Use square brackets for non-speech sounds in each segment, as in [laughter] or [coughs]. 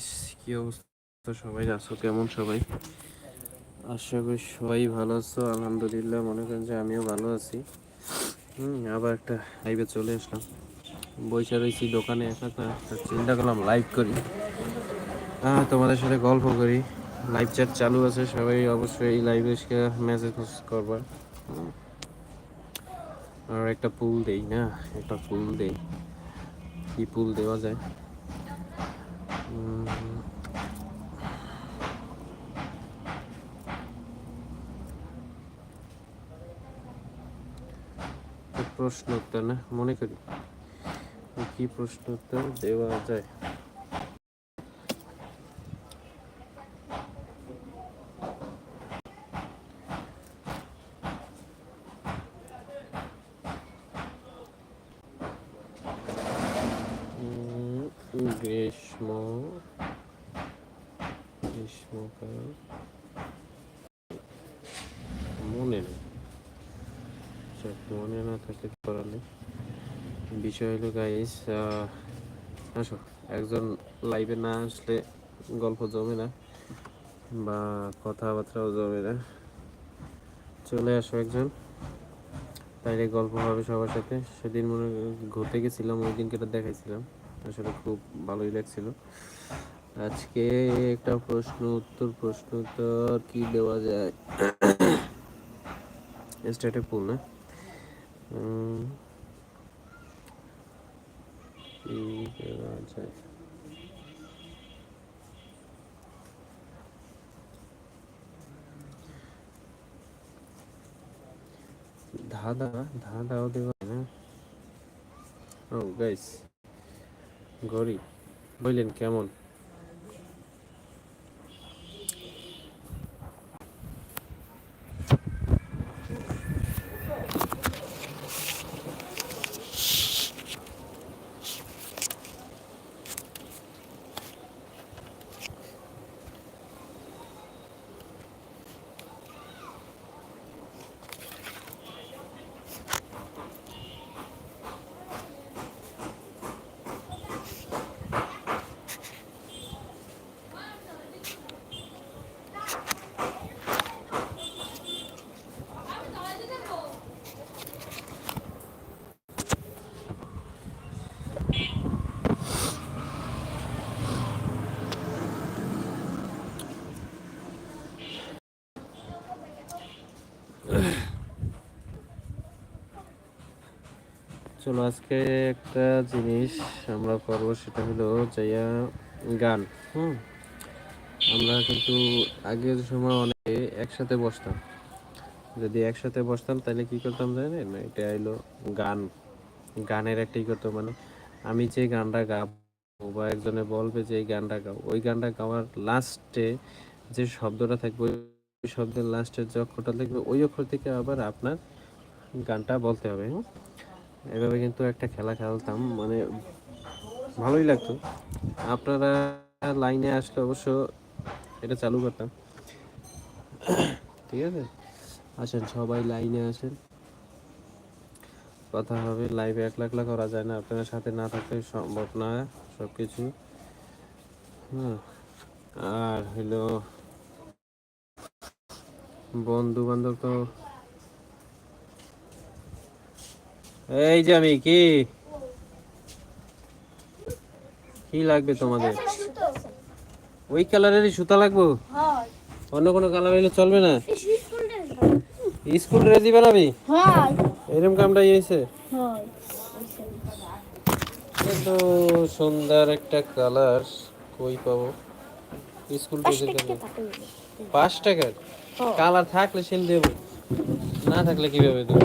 Guys কি অবস্থা? সবাই আছো? কেমন সবাই? আশা করি সবাই ভালো আছো। আলহামদুলিল্লাহ, মনে করেন যে আমিও ভালো আছি। হুম, আবার একটা লাইভে চলে আসলাম। বসে রয়েছি দোকানে একা চিন্তা করলাম লাইভ করি। হ্যাঁ তোমাদের সাথে গল্প করি। লাইভ চ্যাট চালু আছে, সবাই অবশ্যই এই লাইভে এসে মেসেজ করবা। হুম। আর একটা পুল দেই না, একটা পুল দেই। কি পুল দেওয়া যায়? প্রশ্ন উত্তর না? মনে করি। কি প্রশ্ন উত্তর দেওয়া যায় উম, গ্রীষ্ম গ্রীষ্মকাল মনে নেই যাক, মনে না থাকলে করার নেই বিষয় হলো গাইস আসো একজন লাইভে না আসলে গল্প জমে না বা কথাবার্তাও জমে না। চলে আসো একজন, তাইলে গল্প হবে সবার সাথে। সেদিন মনে ঘুরতে গেছিলাম, ওই দিনকে দেখাইছিলাম। আসলে খুব ভালোই লাগছিল। আজকে একটা প্রশ্ন উত্তর প্রশ্ন উত্তর কি দেওয়া যায়? [coughs] স্টেটে পুল না? কি দেওয়া যায় ধাঁধা ধাঁধাও না। ও গাইস গরি বললেন কেমন? চলো আজকে একটা জিনিস আমরা করব, সেটা হলো যাইয়া গান। হুম? আমরা কিন্তু আগের সময় অনেকে একসাথে বসতাম। যদি একসাথে বসতাম, তাহলে কি করতাম জানেন? এটা হলো গান। গানের একটাই করতো মানে আমি যে গানটা গাবো বা একজনে বলবে যে এই গানটা গাও, ওই গানটা গাওয়ার লাস্টে যে শব্দটা থাকবে, ওই শব্দের লাস্টের যে অক্ষরটা থাকবে, ওই অক্ষর থেকে আবার আপনার গানটা বলতে হবে, হুম? এভাবে কিন্তু একটা খেলা খেলতাম মানে ভালোই লাগতো। আপনারা লাইনে আসলে অবশ্য এটা চালু করতাম। ঠিক আছে? আসেন, সবাই লাইনে আসেন। কথা হবে লাইভে একলা একলা করা যায় না। আপনাদের সাথে না থাকলে সম্ভব না সব কিছু হ্যাঁ আর হলো বন্ধু বান্ধব তো এই যে আমি কি? কি লাগবে তোমাদের? ওই কালারেরই সুতা লাগবো? অন্য কোনো কালার হলে চলবে না? স্কুল ড্রেস দিবে না হয়। এরকম কামটা ইয়েছে এত সুন্দর একটা কালার কই পাবো? স্কুল ড্রেসের কালার। পাঁচ টাকার? কালার থাকলে সেল দেবো। না থাকলে কীভাবে দেবো?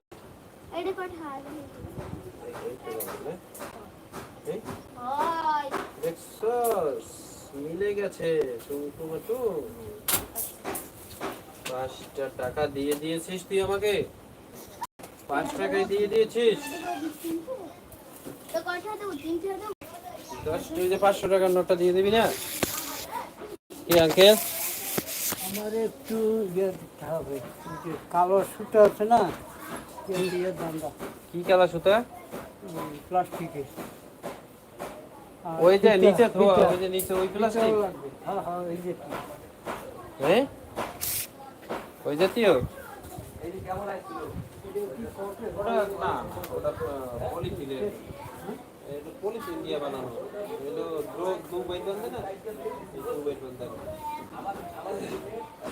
দেখছস মিলে গেছে। পাঁচটা টাকা দিয়ে দিয়েছিস তুই আমাকে? পাঁচ টাকায় দিয়ে দিয়েছিস? দশ তুই যে পাঁচশো টাকার নোটটা দিয়ে দিবি না? কি আঙ্কেল? আমার একটু ইয়ে দিতে হবে। কালো সুতো আছে না? এই কি কালা সুতা? প্লাস্টিকের ওই যে নিচে ধোয়া ওই যে নিচে, ওই প্লাস্টিক। হ্যাঁ? হ্যাঁ এই যে হ্যাঁ ওই জাতীয় ওটা না ওটা পলিথিনের পলিথিন দিয়ে বানানো। এগুলো ড্রগ দু বাইট বান্ধে না দু বাইট বান্ধে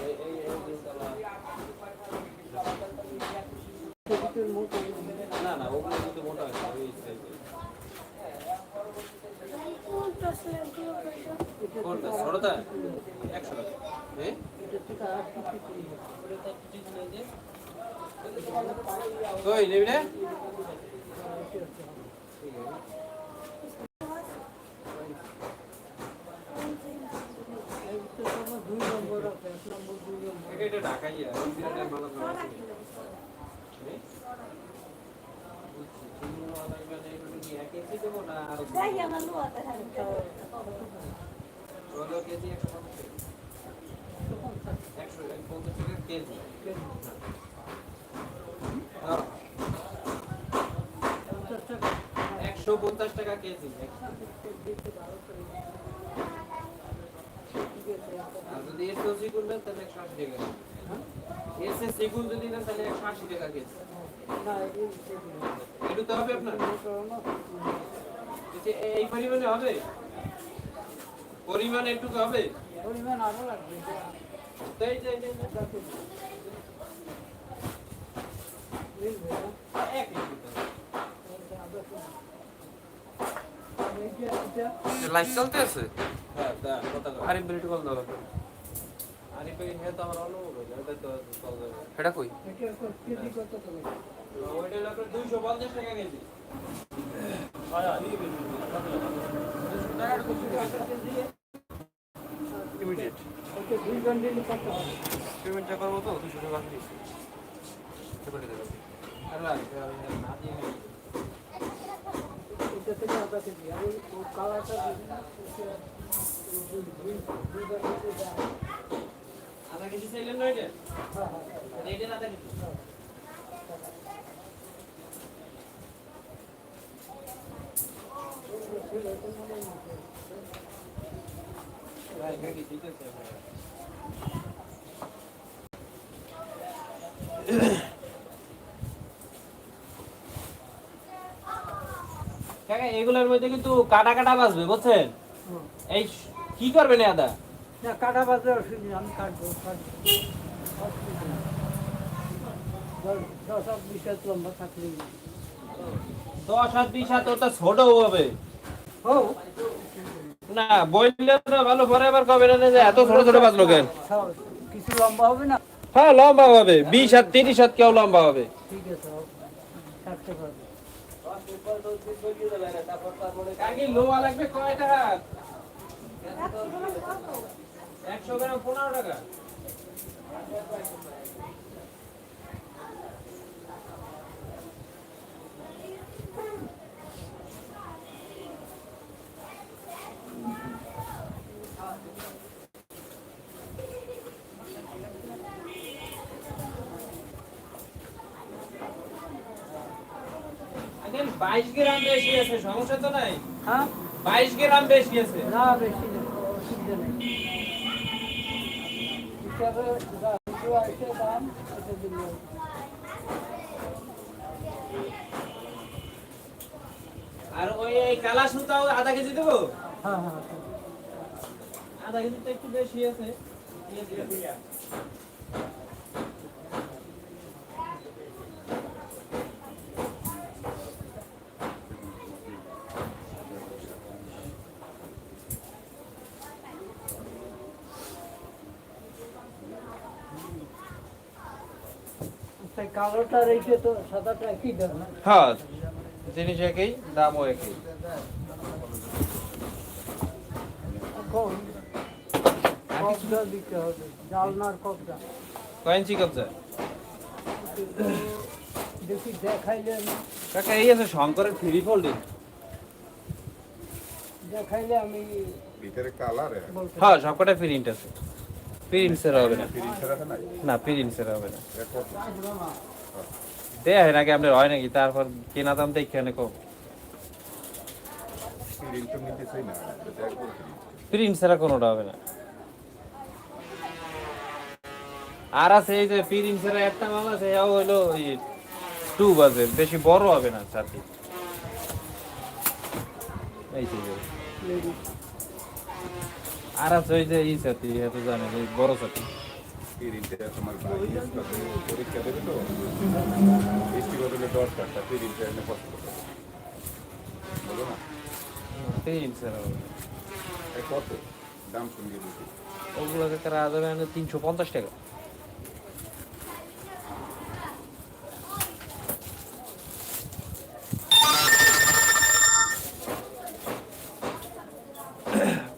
এই এই এই জিনিসটা না না ওগুলো কিন্তু মোটা আছে ওই সাইজের কোনটা ছোটটা একশো টাকা। হ্যাঁ কই নেবি রে? দুই নম্বর আছে নম্বর দুই নম্বর। এটা ঢাকাই আর ওই বিরাটের মালা দেওয়া আছে। হ্যাঁ? বুঝছি, চিনি মালা লাগবে না, এগুলো কি এক কেজি দেবো না আরও দেবো? ষোলো কেজি একশো পঞ্চাশ টাকা। কেজি আর যদি এর চিকুন নেন তাহলে একশো আশি টাকা এর সে যদি নেন তাহলে একশো আশি টাকা কেজি না এই যে একটু তো হবে আপনার? মোটা না, এতে এই পরিমাণে হবে? পরিমাণ একটু হবে পরিমাণ আরও লাগবে। তাই তাই তাই তাই। মিলবে না? এক কেজি তো। এই যে এটা লাইভ চলতে আছে? হ্যাঁ। আরিফ বিলিটি কল দাও আরিফ ভাই হ্যাঁ তো আমার দেবে এটা কই? কেজি ওইটা আপনার দুইশো পঞ্চাশ টাকা কেজি পেমেন্টটা করব তো দুশো টাকা বাকি দিচ্ছি পেমেন্টে দেবো আল্লাহ না দিয়ে এটা আধা কেজি না, ওকে দুই দুই- দুই বান্ডিল দেওয়া হবে। আধা কেজি চাইলেন না এটা হ্যাঁ হ্যাঁ এইটা আধা কেজি ভাই গাড়ি ঠিক আছে ভাই কাকা এগুলোর মধ্যে কিন্তু কাটা কাটা বাজবে বুঝছেন? এই কি করবেন আদা না কাটা অসুবিধা আমি কাটবো। দশ বিশ লম্বা থাকলেই দশ হাত বিশ হাত ওটা ছোট হবে। ও না বইলে তো ভালো পরে আবার কবে না যে এত ছোট ছোট বাজলো কেন? কিছু লম্বা হবে না? হ্যাঁ লম্বা হবে। বিশ হাত তিরিশ হাত কেউ লম্বা হবে। ঠিক আছে লাগবে টাকা? একশো গ্রাম পনেরো টাকা এখন বাইশ গ্রাম বেশি আছে সমস্যা তো নাই। হ্যাঁ? বাইশ গ্রাম বেশি আছে। না বেশি অসুবিধা নেই। আর ওই এই কালা সুতাও আধা কেজি দেবো? হ্যাঁ হ্যাঁ হ্যাঁ। আধা কেজি তো একটু বেশি আছে। কালোটা রেখে তো সাদাটা একই দাম হ্যাঁ জিনিস একই দামও একই। এখন কবজা দিতে হবে জালনার কবজা কবজা? দেখি দেখাইলে আমি। কাকা এই আছে শঙ্করের ফ্রি ফোল্ডিং দেখাইলে আমি ভিতরে কালার হ্যাঁ সবকটা প্রিন্ট আছে। প্রিন্টসের হবে না। ফিরিংসের আছে নাই না হবে না। দেয়া হয় নাকি আপনার হয় নাকি? তারপর কেনা দাম দেখে অনেক কম। না প্রিন্ট ছাড়া কোনোটা হবে না। আর আছে এই যে প্রিন্ট ছাড়া একটা মাল আছে, এও হলো টু বাজে বেশি বড় হবে না, ছাতি। এই যে। আর আছে ওই যে এই ছাতি এত জানেন এই বড় ভাই পরীক্ষা দেবে তো? বৃষ্টি বদলে দরকারটা ফিরিংটা এনে পছন্দ করে। বলো না। কত? দাম ওগুলো যাবে তিনশো পঞ্চাশ টাকা।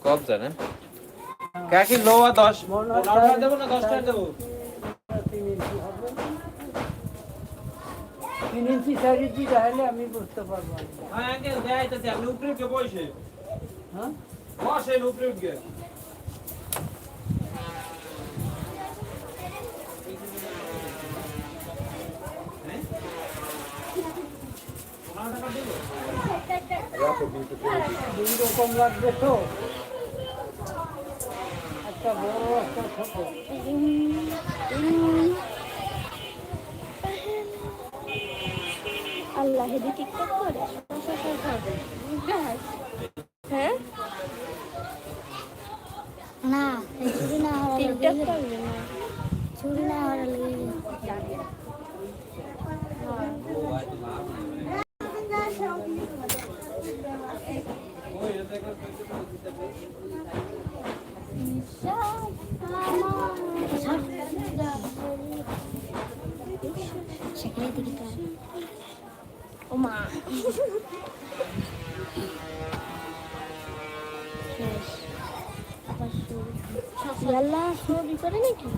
কব জানে কাকি লোয়া দশ। টাকা দেবো না দশ টাকা দেবো তিন ইঞ্চি চার ইঞ্চি তাহলে আমি বুঝতে পারব। আর। হ্যাঁ আঙ্কেল দেখাইতেছি আপনি উপরে উঠে বসে। হ্যাঁ? বসেন উপরে উঠে দুই রকম লাগবে তো একটা বড় একটা ছোট আল্লাহ হেদি টিকটক করে হ্যাঁ? না টিকটক করবে না চুরি না হওয়ার লাগে সেখানে দিকে ও মা শেষ আবার শুরু ইয়াল্লা ছবি করে নাকি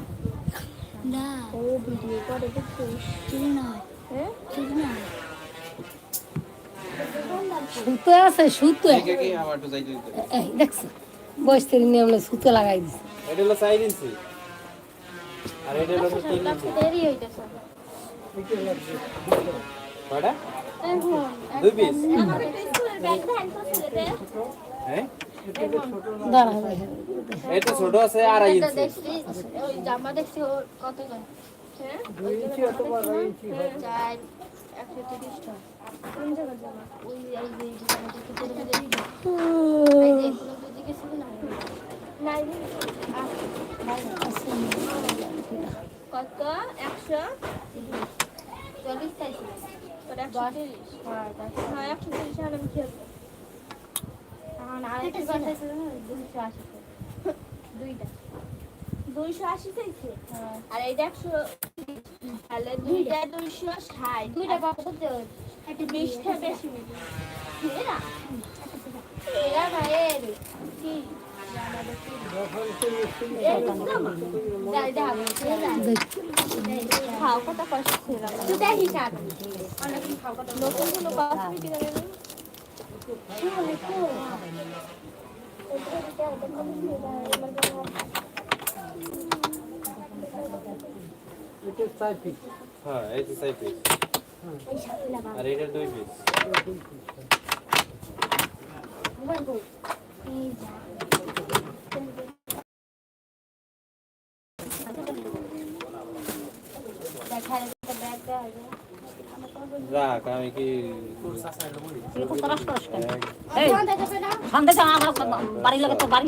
না ও ভিডিও করে দেখছিস চুরি নয় হ্যাঁ চুরি নয় সুতো আছে সুতো। এই দেখছ? বয়স থেকে নিয়ে আমরা সুতো লাগাই দিছি। এটা হলো চার ইঞ্চি। আর এটা হলো তিন ইঞ্চি। দেরি হইতেছে। কয়টা? দুই পিস। আমাদের স্কুলের ব্যাগ ধান করতে হ্যাঁ? দাঁড়া এটা ছোট আছে আড়াই ইঞ্চি। জামা দেখছি কত করে হ্যাঁ? দুই ইঞ্চি অথবা আড়াই ইঞ্চি হবে কত একশো চল্লিশ চাইছি একশো তিরিশ হ্যাঁ একশো তিরিশ আর আমি খেলব এখন আরেকটা চাইছিল দুইশো আশি দুইটা। দুইশো আশি চাইছে? আর এইটা একশো তাহলে দুইটা দুইশো ষাট। দুইটা কত? একটা বিশটা বেশি এরা? এরা কি? যাই। খাও কত কষ্ট ছিল দুটা হিসাব নতুন কোনো কসমেটিক এটা চার পিস হ্যাঁ এই যে পিস আর এটা দুই পিস রাখ আমি কি এই সন্ধ্যে বাড়ি লাগে তো বাড়ি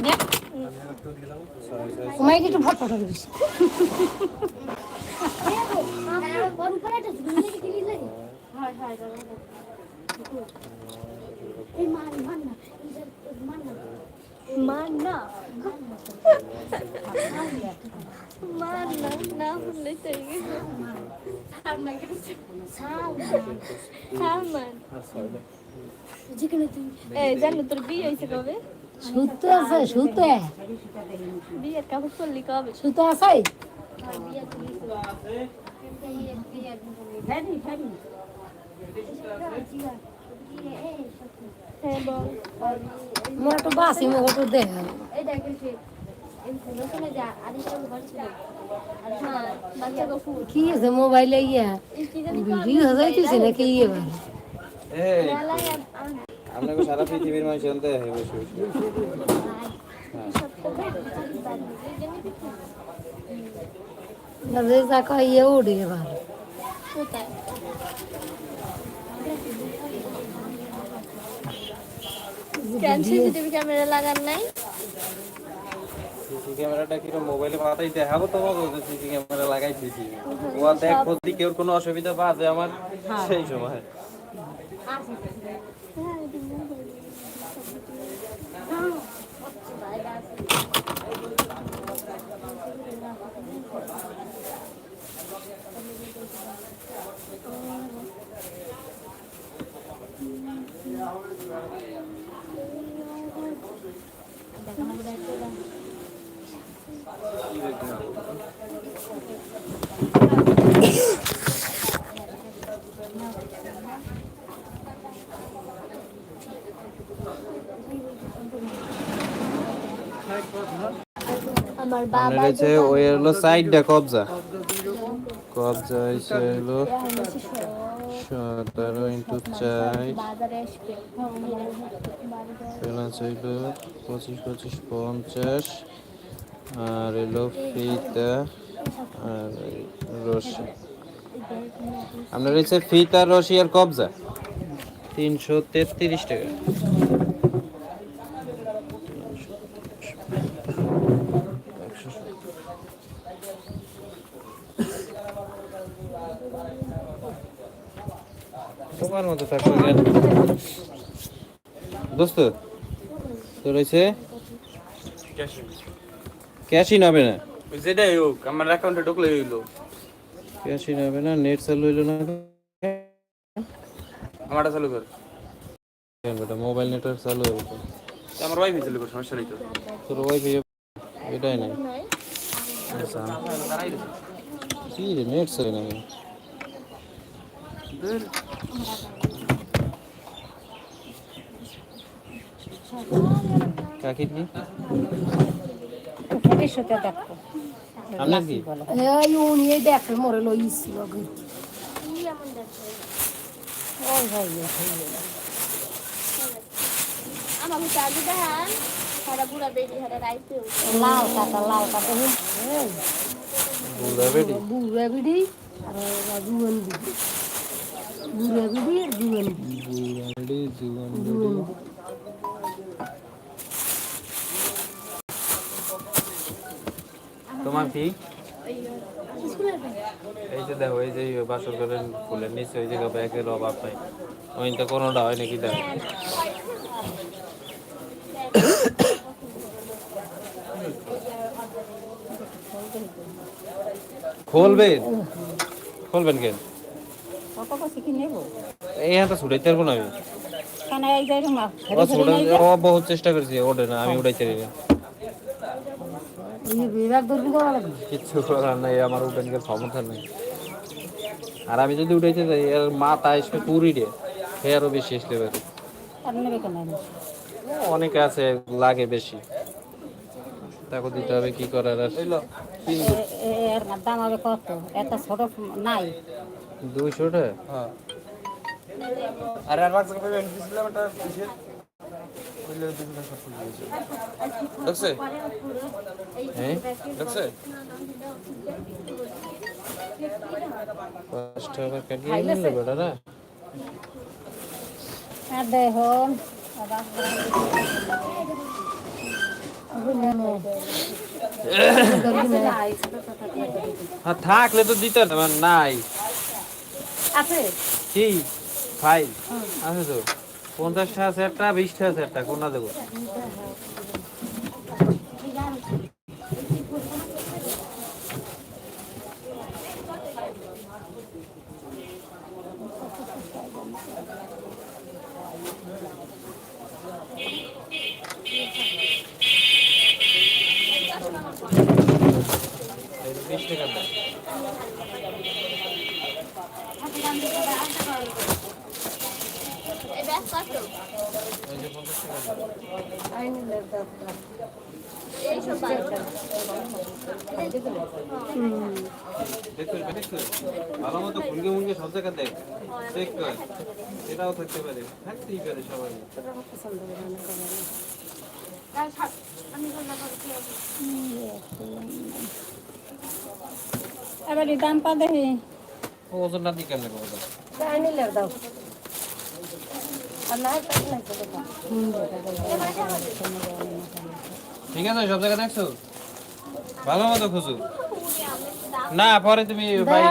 ছয় তোমায় কিছু ফট ফট জানো তোর বিয়ে হয়েছে কবে শুতে আছে শুতে বিয়ের কাপড় পরলি কবে শুতে আছে হ্যাঁ মোর বাসি মোর দেখ হ্যাঁ কি আছে মোবাইলে ইয়া। কি ভিডিও নাকি আপনাকে সারা পৃথিবীর মানুষ জানতে যে যা কয় ইয়ে এবার কোথায় ক্যামেরা লাগান নাই সিসি ক্যামেরাটা মোবাইলে মাথায় দেখাবো তোমাকে যে সিসি ক্যামেরা লাগাই দিছি ও দেখ যদি কেউ কোনো অসুবিধা বাজে আমার সেই সময় আমার আপনার বাবা হচ্ছে ওই হলো সাইডটা কবজা। কবজা হচ্ছে হলো সতেরো ইন্টু চার। প্যালান্স হইল পঁচিশ পঁচিশ পঞ্চাশ। আর এলো ফিতা আর রশি আপনার হচ্ছে ফিতা রশি আর কবজা। তিনশো তেত্রিশ টাকা। তোমার মতো থাকবে কেন দোস্ত তোর হয়েছে ক্যাশই নেবে না। যেটাই হোক আমার অ্যাকাউন্টে ঢুকলে হইল। ক্যাশই নেবে না নেট চালু হইল না। আমারটা চালু কর। বেটা মোবাইল নেটওয়ার্ক চালু হবে আমার ওয়াইফাই চালু কর সমস্যা নেই তো। তোর ওয়াইফাই এটাই নাই। আচ্ছা। কি রে নেট চাই না কাকির কি সাথে দেখো। আপনার কি? এই উনি এই দেখে মোরে লইছিল কি এমন দেখো ওই ভাই দেখান হারা বুড়া বেটি হারা রাইতে লাল কাটা লাল কাটা বুড়া বেটি বুড়া? বিড়ি আর আর তোমার কি? এই যে দেখো এই যে বাসর করেন ফুলের নিচে ওই জায়গা ব্যাগের অভাব নাই ওইটা কোনোটা হয় নাকি দেখো। [coughs] খুলবেন খুলবেন কেন? কত কষ্ট কি নেব এই হাতে ছুটাইতে পারব না আমি কেন এই যাই না ও ছুটাই ও বহুত চেষ্টা করছি ওঠে না আমি উঠাইতে পারি না করার নাই আমার উঠেন গেলে ক্ষমতা নেই আর আমি যদি উঠাইতে যাই এর মাথা আসবে পুরি রে সে আরও বেশি আসতে পারে অনেকে আছে লাগে বেশি তাকে দিতে হবে কি করার আর দাম হবে কত এত ছোট নাই দুইশোটা? হ্যাঁ। আরে আর বাক্স কপি বেন দিছিলাম এটা কিসের? বললে দুটো টাকা ফুল দিয়েছে। দেখছে? হ্যাঁ? দেখছে? পাঁচ টাকা কাটিয়ে নিলে বেটা আর দেখুন হ্যাঁ থাকলে তো দিতে নাই। আছে? কি? ফাইল? আছে তো। পঞ্চাশটা একটা বিশটা একটা কোনটা দেবো বিশ টাকা দেয় এই ব্যাগ কত ওই যে পঞ্চাশ টাকা দেয় আইনের দরকার এইসব বারো দেখো দেখো ভালো মতো ফুলকে মুলকে সব জায়গা দেখ চেক কর এটাও থাকতে পারে। থাকতেই পারে সবাই। এবার দাম পা দেখি। ও ওজন না দিয়ে কেমনে করব? আইনের দাও আর না টাকা নাই তো দাও হুম দাও ঠিক আছে সব জায়গা দেখছ? ভালো মতো খুঁজো। না পরে তুমি বাইরে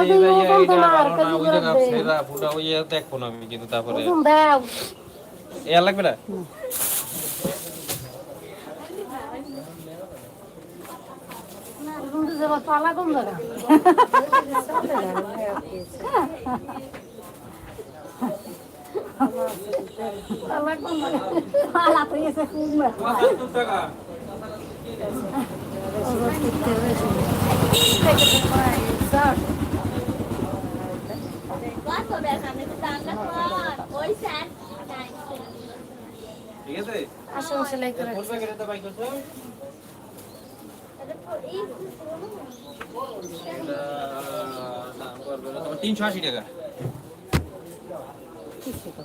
ওই জায়গা করে ফুটা ওই দেখব না আমি কিন্তু তারপরে। এ আর লাগবে না? পালা কম জায়গা [laughs] পালা কম জায়গা পালা তো এসে খুব টাকা কত ব্যাগ আমি তো দামটা কর ওই স্যার ঠিক আছে আসো সেলাই করে ফুল প্যাকেট তো বাই করছ তিনশো আশি টাকা। キスとか。